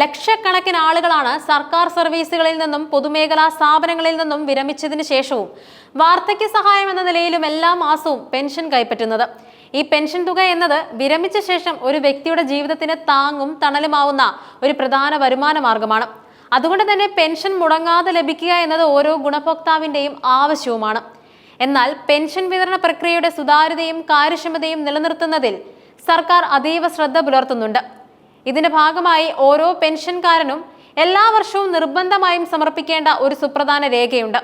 ലക്ഷക്കണക്കിന് ആളുകളാണ് സർക്കാർ സർവീസുകളിൽ നിന്നും പൊതുമേഖലാ സ്ഥാപനങ്ങളിൽ നിന്നും വിരമിച്ചതിന് ശേഷവും വാർദ്ധക്യ സഹായം എന്ന നിലയിലും എല്ലാ മാസവും പെൻഷൻ കൈപ്പറ്റുന്നത്. ഈ പെൻഷൻ തുക എന്നത് വിരമിച്ച ശേഷം ഒരു വ്യക്തിയുടെ ജീവിതത്തിന് താങ്ങും തണലുമാവുന്ന ഒരു പ്രധാന വരുമാന മാർഗമാണ്. അതുകൊണ്ട് തന്നെ പെൻഷൻ മുടങ്ങാതെ ലഭിക്കുക എന്നത് ഓരോ ഗുണഭോക്താവിന്റെയും ആവശ്യവുമാണ്. എന്നാൽ പെൻഷൻ വിതരണ പ്രക്രിയയുടെ സുതാര്യതയും കാര്യക്ഷമതയും നിലനിർത്തുന്നതിൽ സർക്കാർ അതീവ ശ്രദ്ധ പുലർത്തുന്നുണ്ട്. ഇതിന്റെ ഭാഗമായി ഓരോ പെൻഷൻകാരനും എല്ലാ വർഷവും നിർബന്ധമായും സമർപ്പിക്കേണ്ട ഒരു സുപ്രധാന രേഖയുണ്ട്.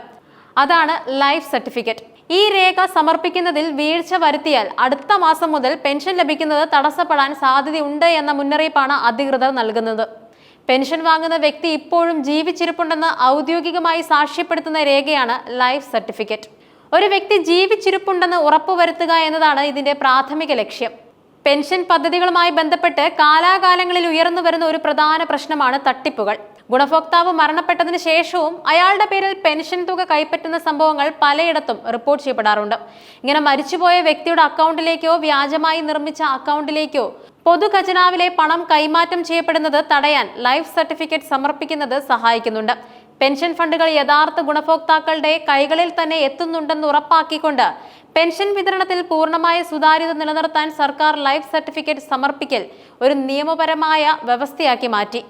അതാണ് ലൈഫ് സർട്ടിഫിക്കറ്റ്. ഈ രേഖ സമർപ്പിക്കുന്നതിൽ വീഴ്ച വരുത്തിയാൽ അടുത്ത മാസം മുതൽ പെൻഷൻ ലഭിക്കുന്നത് തടസ്സപ്പെടാൻ സാധ്യതയുണ്ട് എന്ന മുന്നറിയിപ്പാണ് അധികൃതർ നൽകുന്നത്. പെൻഷൻ വാങ്ങുന്ന വ്യക്തി ഇപ്പോഴും ജീവിച്ചിരിപ്പുണ്ടെന്ന് ഔദ്യോഗികമായി സാക്ഷ്യപ്പെടുത്തുന്ന രേഖയാണ് ലൈഫ് സർട്ടിഫിക്കറ്റ്. ഒരു വ്യക്തി ജീവിച്ചിരിപ്പുണ്ടെന്ന് ഉറപ്പുവരുത്തുക എന്നതാണ് ഇതിന്റെ പ്രാഥമിക ലക്ഷ്യം. പെൻഷൻ പദ്ധതികളുമായി ബന്ധപ്പെട്ട് കാലാകാലങ്ങളിൽ ഉയർന്നു വരുന്ന ഒരു പ്രധാന പ്രശ്നമാണ് തട്ടിപ്പുകൾ. ഗുണഭോക്താവ് മരണപ്പെട്ടതിന് ശേഷവും അയാളുടെ പേരിൽ പെൻഷൻ തുക കൈപ്പറ്റുന്ന സംഭവങ്ങൾ പലയിടത്തും റിപ്പോർട്ട് ചെയ്യപ്പെടാറുണ്ട്. ഇങ്ങനെ മരിച്ചുപോയ വ്യക്തിയുടെ അക്കൗണ്ടിലേക്കോ വ്യാജമായി നിർമ്മിച്ച അക്കൗണ്ടിലേക്കോ പൊതു ഖജനാവിലെ പണം കൈമാറ്റം ചെയ്യപ്പെടുന്നത് തടയാൻ ലൈഫ് സർട്ടിഫിക്കറ്റ് സമർപ്പിക്കുന്നത് സഹായിക്കുന്നുണ്ട്. പെൻഷൻ ഫണ്ടുകൾ യഥാർത്ഥ ഗുണഭോക്താക്കളുടെ കൈകളിൽ തന്നെ എത്തുന്നുണ്ടെന്ന് ഉറപ്പാക്കിക്കൊണ്ട് പെൻഷൻ വിതരണത്തിൽ പൂർണമായ സുതാര്യത നിലനിർത്താൻ സർക്കാർ ലൈഫ് സർട്ടിഫിക്കറ്റ് സമർപ്പിക്കൽ ഒരു നിയമപരമായ വ്യവസ്ഥയാക്കി മാറ്റി.